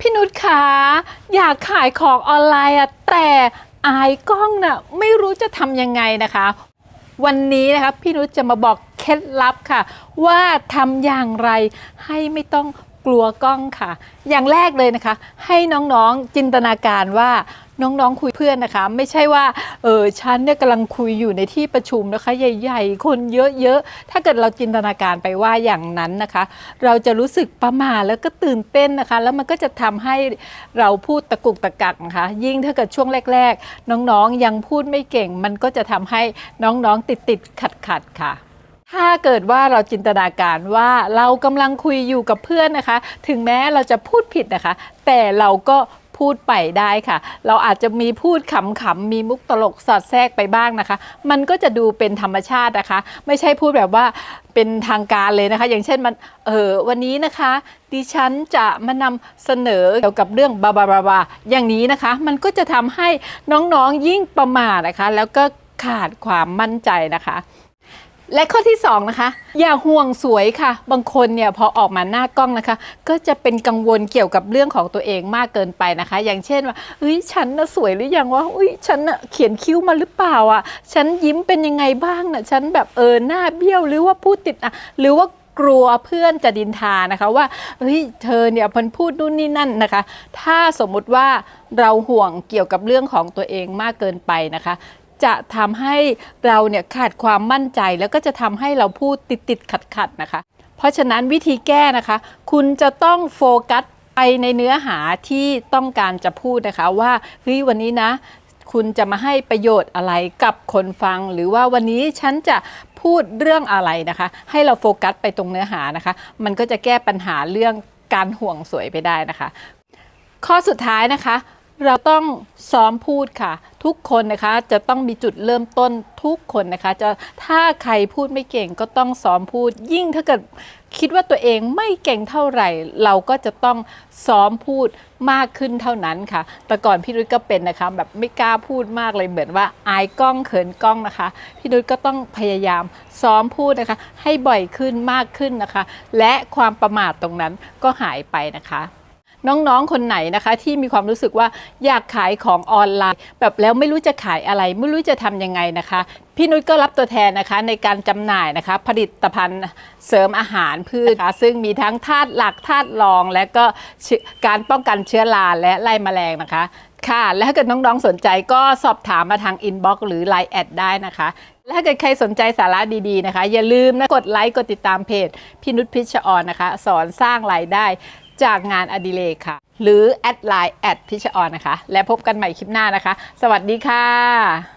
พี่นุชคะอยากขายของออนไลน์อะแต่อายกล้องน่ะไม่รู้จะทำยังไงนะคะ วันนี้นะคะพี่นุชจะมาบอกเคล็ดลับค่ะ ว่าทำอย่างไรให้ไม่ต้องกลัวกล้องค่ะ อย่างแรกเลยนะคะ ให้น้องๆจินตนาการว่า น้องๆคุยเพื่อนนะคะ ไม่ใช่ว่าเออฉันเนี่ยกำลังคุยอยู่ในที่ประชุมนะคะ ใหญ่ๆ คนเยอะๆ ถ้าเกิดเราจินตนาการไปว่าอย่างนั้นนะคะ เราจะรู้สึกประหม่าแล้วก็ตื่นเต้นนะคะ แล้วมันก็จะทำให้เราพูดตะกุกตะกักนะคะ ยิ่งถ้าเกิดช่วงแรก ๆ น้องๆยังพูดไม่เก่ง มันก็จะทำให้น้องๆติดๆขัดๆค่ะถ้าเกิดว่าเราจินตนาการว่าเรากำลังคุยอยู่กับเพื่อนนะคะ ถึงแม้เราจะพูดผิดนะคะ แต่เราก็ พูดไปได้ค่ะ เราอาจจะมีพูดขำๆมีมุกตลกสอดแทรกไปบ้างนะคะ มันก็จะดูเป็นธรรมชาตินะคะ ไม่ใช่พูดแบบว่าเป็นทางการเลยนะคะ อย่างเช่นมันเออวันนี้นะคะ ดิฉันจะมานำเสนอเกี่ยวกับเรื่องบาบาบาบาอย่างนี้นะคะ มันก็จะทำให้น้องๆยิ่งประมาทนะคะ แล้วก็ขาดความมั่นใจนะคะ และข้อที่สองนะคะอย่าห่วงสวยค่ะ บางคนเนี่ยพอออกมาหน้ากล้องนะคะ ก็จะเป็นกังวลเกี่ยวกับเรื่องของตัวเองมากเกินไปนะคะ อย่างเช่นว่าเฮ้ยฉันน่ะสวยหรือยังวะอุ้ยฉันน่ะเขียนคิ้วมาหรือเปล่าอะ ฉันยิ้มเป็นยังไงบ้างน่ะฉันแบบเออหน้าเบี้ยวหรือว่าพูดติดอะหรือว่ากลัวเพื่อนจะดินทานะคะว่าเฮ้ยเธอเนี่ยมันพูดนู่นนี่นั่นนะคะ ถ้าสมมุติว่าเราห่วงเกี่ยวกับเรื่องของตัวเองมากเกินไปนะคะ จะทำให้เราเนี่ยขาดความมั่นใจแล้วก็จะทำให้เราพูดติดติดขัดขัดๆนะคะ เพราะฉะนั้นวิธีแก้นะคะ คุณจะต้องโฟกัสไปในเนื้อหาที่ต้องการจะพูดนะคะว่าเฮ้ยวันนี้นะคุณจะมาให้ประโยชน์อะไรกับคนฟัง หรือว่าวันนี้ฉันจะพูดเรื่องอะไรนะคะ ให้เราโฟกัสไปตรงเนื้อหานะคะ มันก็จะแก้ปัญหาเรื่องการห่วงสวยไปได้นะคะ ข้อสุดท้ายนะคะ เราต้องซ้อมพูดค่ะ ทุกคนนะคะจะต้องมีจุดเริ่มต้นทุกคนนะคะ จะถ้าใครพูดไม่เก่งก็ต้องซ้อมพูด ยิ่งถ้าเกิดคิดว่าตัวเองไม่เก่งเท่าไหร่ เราก็จะต้องซ้อมพูดมากขึ้นเท่านั้นค่ะ แต่ก่อนพี่นุ้ยก็เป็นนะคะแบบไม่กล้าพูดมากเลยเหมือนว่าอายกล้องเขินกล้องนะคะ พี่นุ้ยก็ต้องพยายามซ้อมพูดนะคะ ให้บ่อยขึ้นมากขึ้นนะคะ และความประมาทตรงนั้นก็หายไปนะคะ น้องๆคนไหนนะคะ ที่มีความรู้สึกว่าอยากขายของออนไลน์ แบบแล้วไม่รู้จะขายอะไร ไม่รู้จะทำยังไงนะคะ พี่นุ้ยก็รับตัวแทนนะคะในการจำหน่ายนะคะ ผลิตภัณฑ์เสริมอาหารพืชนะคะซึ่งมีทั้งธาตุหลักธาตุรอง และก็เชื้อการป้องกันเชื้อราและไล่แมลงนะคะ ค่ะ และถ้าเกิดน้องๆสนใจก็สอบถามมาทางอินบ็อกซ์หรือ Line แอดได้นะคะ และถ้าเกิดใครสนใจสาระดีๆนะคะ อย่าลืมนะกดไลค์กดติดตามเพจพี่นุชพิชออนนะคะ สอนสร้างรายได้ จากงานอดิเรกค่ะ หรือแอดไลน์แอดพิชออนนะคะ และพบกันใหม่คลิปหน้านะคะ สวัสดีค่ะ